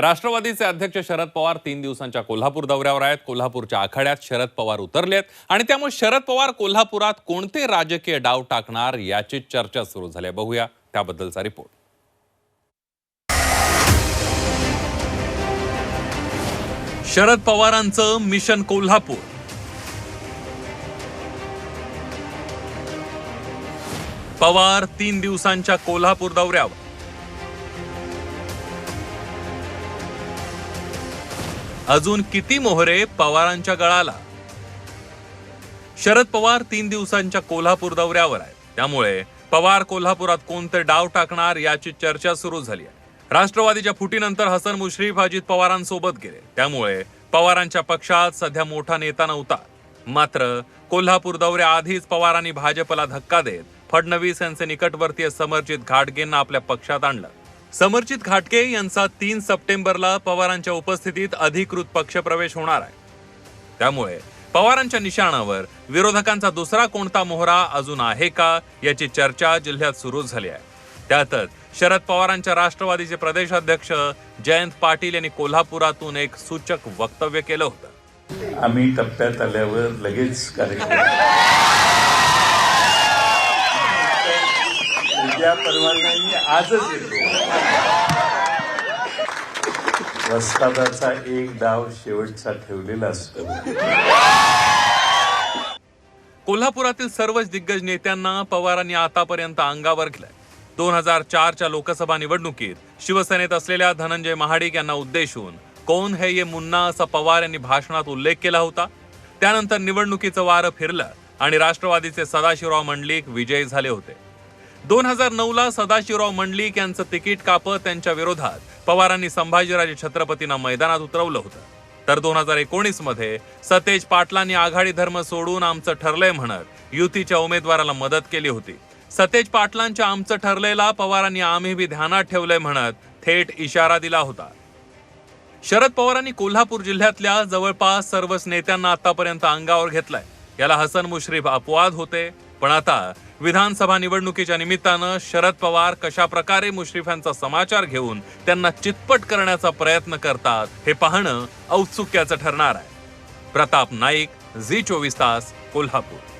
राष्ट्रवादीचे अध्यक्ष शरद पवार तीन दिवसांच्या कोल्हापूर दौऱ्यावर आहेत. कोल्हापूरच्या आखाड्यात शरद पवार उतरले आहेत आणि त्यामुळे शरद पवार कोल्हापुरात कोणते राजकीय डाव टाकणार याची चर्चा सुरू झाली बघूया त्याबद्दलचा रिपोर्ट. शरद पवारांचं मिशन कोल्हापूर. पवार तीन दिवसांच्या कोल्हापूर दौऱ्यावर. अजून किती मोहरे पवारांच्या गळाला? शरद पवार तीन दिवसांच्या कोल्हापूर दौऱ्यावर आहेत. त्यामुळे पवार कोल्हापुरात कोणते डाव टाकणार याची चर्चा सुरू झाली आहे. राष्ट्रवादीच्या फुटीनंतर हसन मुश्रीफ अजित पवारांसोबत गेले. त्यामुळे पवारांच्या पक्षात सध्या मोठा नेता नव्हता. मात्र कोल्हापूर दौऱ्याआधीच पवारांनी भाजपला धक्का देत फडणवीस यांचे निकटवर्तीय समर्जित घाटगेंना आपल्या पक्षात आणलं. समर्जित घाटके यांचा तीन सप्टेंबरला पवारांच्या उपस्थितीत अधिकृत पक्षप्रवेश होणार आहे. त्यामुळे पवारांच्या निशाणावर विरोधकांचा दुसरा कोणता मोहरा अजून आहे का याची चर्चा जिल्ह्यात सुरू झाली आहे. त्यातच शरद पवारांच्या राष्ट्रवादीचे प्रदेशाध्यक्ष जयंत पाटील यांनी कोल्हापुरातून एक सूचक वक्तव्य केलं होतं. आम्ही टप्प्यात आल्यावर लगेच कार्यक्रम उद्या परवानगी आजच येतो. वस्तादाचा एक डाव शेवटचा ठेवलेला असतो. कोल्हापुरातील सर्वच दिग्गज नेत्यांना पवारांनी आतापर्यंत अंगावर घेतलंय. दोन हजार चारच्या लोकसभा निवडणुकीत शिवसेनेत असलेल्या धनंजय महाडिक यांना उद्देशून कोण है ये मुन्ना असा पवार यांनी भाषणात उल्लेख केला होता? त्यानंतर निवडणुकीचं वारं फिरलं आणि राष्ट्रवादीचे सदाशिवराव मंडलिक विजयी झाले होते. दोन हजार नऊला सदाशिवराव मंडलिक यांचं तिकीट कापत त्यांच्या विरोधात पवारांनी संभाजीराजे छत्रपतींना मैदानात उतरवलं होतं. तर दोन हजार एकोणीसमध्ये सतेज पाटलांनी आघाडी धर्म सोडून आमचं ठरलंय म्हणत युतीच्या उमेदवाराला मदत केली होती. सतेज पाटलांच्या आमचं ठरलेला पवारांनी आम्ही बी ध्यानात ठेवलंय म्हणत थेट इशारा दिला होता. शरद पवारांनी कोल्हापूर जिल्ह्यातल्या जवळपास सर्वच नेत्यांना आतापर्यंत अंगावर घेतलाय. याला हसन मुश्रीफ अपवाद होते पण आता विधानसभा निवडणुकीच्या निमित्तानं शरद पवार कशा प्रकारे मुश्रीफ यांचा समाचार घेऊन त्यांना चितपट करण्याचा प्रयत्न करतात हे पाहणं औत्सुक्याचं ठरणार आहे. प्रताप नाईक झी चोवीस तास कोल्हापूर.